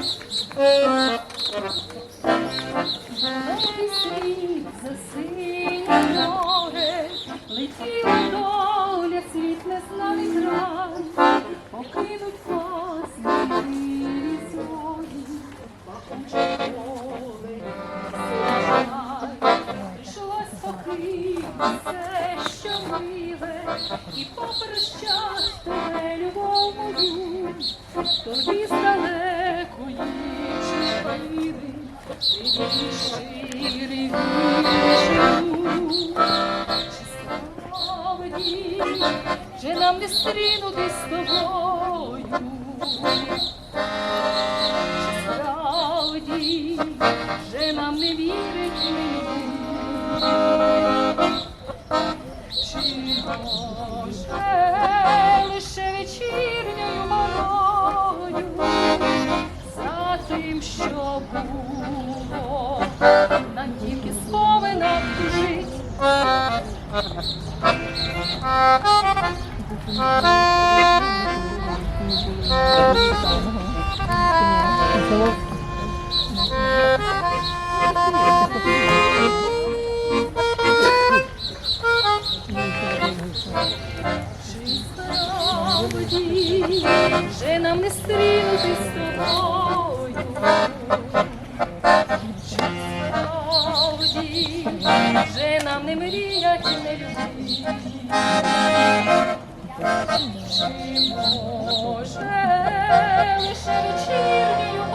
Світ за синє море, летіла доля, світ незнаний край, покинуть вас милі свої, пахуче поле. Прийшлось покинути все, що миле, і попрощати тебе, любов мою, тобі з Чи нам не стрінутись з тобою? Справді, вже нам не вірить мені? Чи може лише вечірньою марою за тим, що було, вже нам не стрінути з тобою? Вже нам не мріять і не любити? Чи може лише вечірньою